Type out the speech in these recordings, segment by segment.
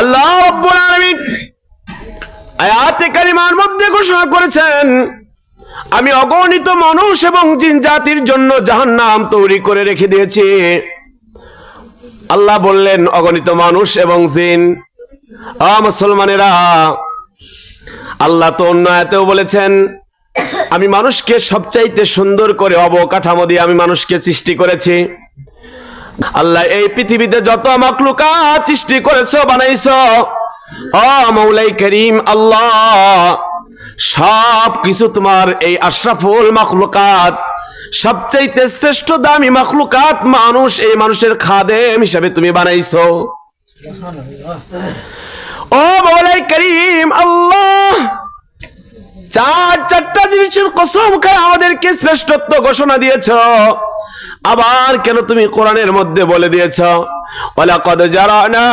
আল্লাহ আয়াতে কারিমার মধ্যে ঘোষণা করেছেন, আমি অগণিত মানুষ এবং জিন জাতির জন্য জাহান্নাম তৈরি করে রেখে দিয়েছি। আল্লাহ বললেন, অগণিত মানুষ এবং জিন মুসলমানেরা, আল্লাহ তো অন্য আয়াতেও বলেছেন, আমি মানুষকে সবচাইতে সুন্দর করে অবকাঠামো দিয়ে আমি মানুষকে সৃষ্টি করেছি। আল্লাহ এই পৃথিবীতে যত মাকলুকা সৃষ্টি করেছ, বানাইছো মৌলাই করিম আল্লাহ সব কিছু তোমার এই আশরাফুল মাখলুকাত, সবচাইতে শ্রেষ্ঠ দামি মাখলুকাত মানুষ এই মানুষের খাদেম হিসাবে তুমি বানাইছো। ও মৌলাই করিম আল্লাহ, চার চারটা জিনিসের কসম খায় আমাদেরকে শ্রেষ্ঠত্ব ঘোষণা দিয়েছ। আবার কেন তুমি কোরআনের মধ্যে বলে দিয়েছ ওয়ালাকাদ জারানা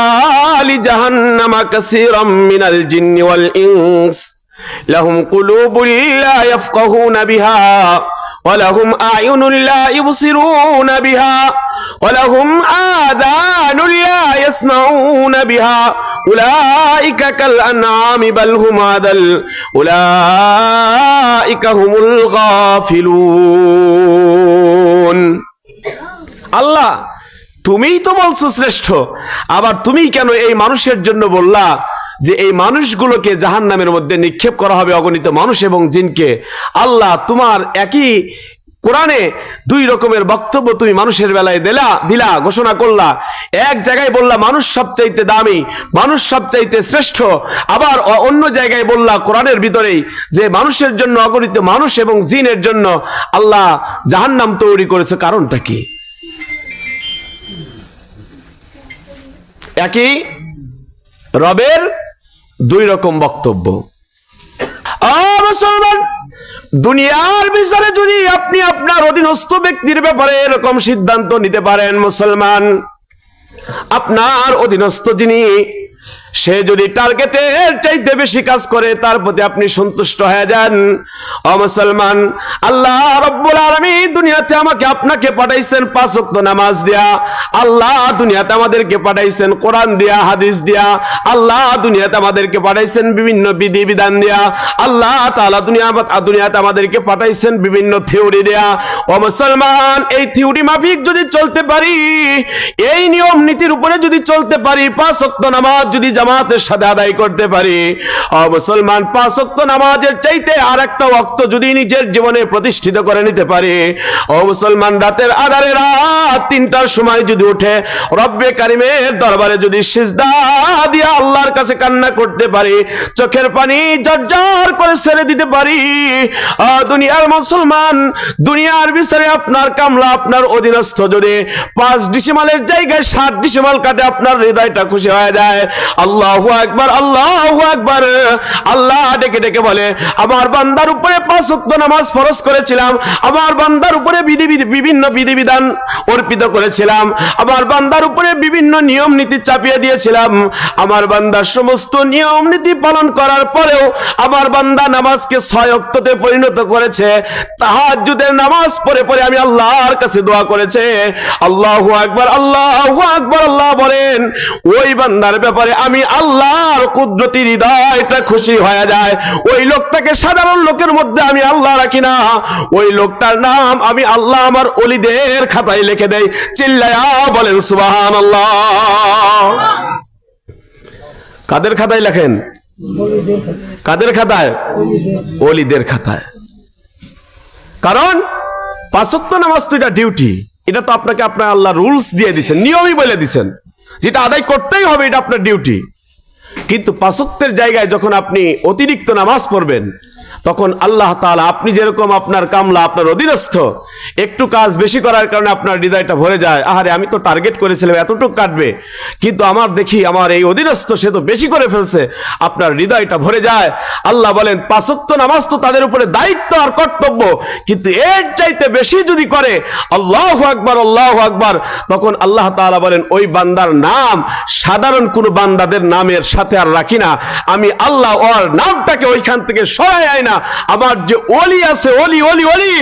লিজাহান্নামা কাসীরাম মিনাল জিন্নি ওয়াল ইনস লাহুম কুলুবুল লা ইয়াফকাহুনা বিহা ولهم أعين لا يبصرون بها ولهم آذان لا يسمعون بها أولئك كالأنعام بل هم أضل أولئك هم الغافلون আল্লাহ, তুমিই তো বলছো শ্রেষ্ঠ, আবার তুমি কেন এই মানুষের জন্য বললা যে এই মানুষগুলোকে জাহান নামের মধ্যে নিক্ষেপ করা হবে অগণিত মানুষ এবং জিনকে? আল্লাহ, তোমার একই কোরআনে দুই রকমের বক্তব্য তুমি মানুষের বেলায় দিলা দিলা, ঘোষণা করলা। এক জায়গায় বললা, মানুষ সবচাইতে দামি, মানুষ সবচাইতে শ্রেষ্ঠ। আবার অন্য জায়গায় বললা কোরআনের ভিতরেই যে মানুষের জন্য অগণিত মানুষ এবং জিনের জন্য আল্লাহ জাহান্নাম তৈরি করেছে কারণটা কি? একই? রবের দুই রকম বক্তব্য। মুসলমান, দুনিয়ার বিচারে যদি আপনি আপনার অধীনস্থ ব্যক্তির ব্যাপারে এরকম সিদ্ধান্ত নিতে পারেন, মুসলমান, আপনার অধীনস্থ যিনি সে যদি টার্গেটের চাইতে বেশি কাজ করে, তার প্রতি আপনি সন্তুষ্ট হয়ে যান। ও মুসলমান, আল্লাহ রব্বুল আলামিন দুনিয়াতে আমাকে আপনাকে পাঠাইছেন পাঁচ ওয়াক্ত নামাজ দিয়া। আল্লাহ দুনিয়াতে আমাদেরকে পাঠাইছেন কোরআন দিয়া, হাদিস দিয়া। আল্লাহ দুনিয়াতে আমাদেরকে পাঠাইছেন বিভিন্ন বিধি বিধান দিয়া। আল্লাহ তাআলা দুনিয়া দুনিয়াতে আমাদেরকে পাঠাইছেন বিভিন্ন থিওরি দেয়া। ও মুসলমান, এই থিওরি মাফিক যদি চলতে পারি, এই নিয়ম নীতির উপরে যদি চলতে পারি, পাঁচ ওয়াক্ত নামাজ যদি জামাতের সাথে আদায় করতে পারি। ও মুসলমান, পাঁচ ওয়াক্ত নামাজের চাইতে আর একটা ওয়াক্ত যদি নিজের জীবনে প্রতিষ্ঠিত করে নিতে পারি। ও মুসলমান, রাতের আধারে রাত তিনটার সময় যদি উঠে রব্বে কারিমের দরবারে যদি সিজদা দিয়ে আল্লাহর কাছে কান্না করতে পারি, চোখের পানি জর্জর করে ছেড়ে দিতে পারি। দুনিয়ার মুসলমান, দুনিয়ার বিচারে আপনার কামলা, আপনার অধীনস্থ যদি পাঁচ ডিসিমালের জায়গায় সাত ডিসিমাল কাটে আপনার হৃদয়টা খুশি হয়ে যায়। আল্লাহ একবার আল্লাহ একবার আল্লাহ ডেকে ডেকে বলে, আমার বান্দার উপরে পাঁচ নামাজ করেছিলাম, আমার বান্দার উপরে বিধি বিভিন্ন বিধিবিধান অর্পিত করেছিলাম, আমার বান্দার উপরে বিভিন্ন নিয়ম নীতি চাপিয়ে দিয়েছিলাম। আমার বান্দার সমস্ত নিয়ম নীতি পালন করার পরেও আমার বান্দা নামাজকে ছয় পরিণত করেছে। তাহাজ্জুদের নামাজ পড়ে পড়ে আমি আল্লাহর কাছে দোয়া করেছে। আল্লাহু আকবার আল্লাহু আকবার, আল্লাহ বলেন, ওই বান্দার ব্যাপারে আমি আল্লাহর কুদরতি হৃদয়টা খুশি হয়ে যায়। ওই লোকটাকে সাধারণ লোকের মধ্যে আমি আল্লাহ রাখি না। ওই লোকটার নাম আমি আল্লাহ আমার অলিদের খাতায় লিখে দেই। চিল্লায়া বলেন সুবাহান আল্লাহ কাদের খাতায় লেখেন? কাদের খাতায়? অলিদের খাতায়। কারণ পাঁচক্ত নামাজ তো এটা ডিউটি এটা তো আপনাকে আপনার আল্লাহ রুলস দিয়ে দিছেন নিয়মই বলে দিছেন যেটা আদায় করতেই হবে, এটা আপনার ডিউটি কিন্তু পাশত্বের জায়গায় যখন আপনি অতিরিক্ত নামাজ পড়বেন তখন আল্লাহ তাআলা আপনি যেরকম আপনার কামলা আপনার অধীনস্থ, একটু কাজ বেশি করার কারণে আপনার হৃদয়টা ভরে যায়। আহারে, আমি তো টার্গেট করেছিলাম, এতটুকু কাটবে। কিন্তু আমার দেখি, আমার এই অধীনস্থ সে তো বেশি করে ফেলছে, আপনার হৃদয়টা ভরে যায়। আল্লাহ বলেন, পাঁচক্ত নামাজ তো তাদের উপরে দায়িত্ব আর কর্তব্য, কিন্তু এর চাইতে বেশি যদি করে, আল্লাহ আকবার আল্লাহ আকবার, তখন আল্লাহ তাআলা বলেন, ওই বান্দার নাম, সাধারণ কোনো বান্দাদের নামের সাথে আর রাখি না। আমি আল্লাহ ওর নামটাকে ওইখান থেকে সরাই আয় না। আমার যে অলি আছে অলি অলি অলি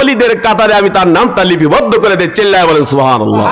অলিদের কাতারে আমি তার নামটা লিপিবদ্ধ করে দিয়ে চেল্লায় বলেন সুবহানাল্লাহ।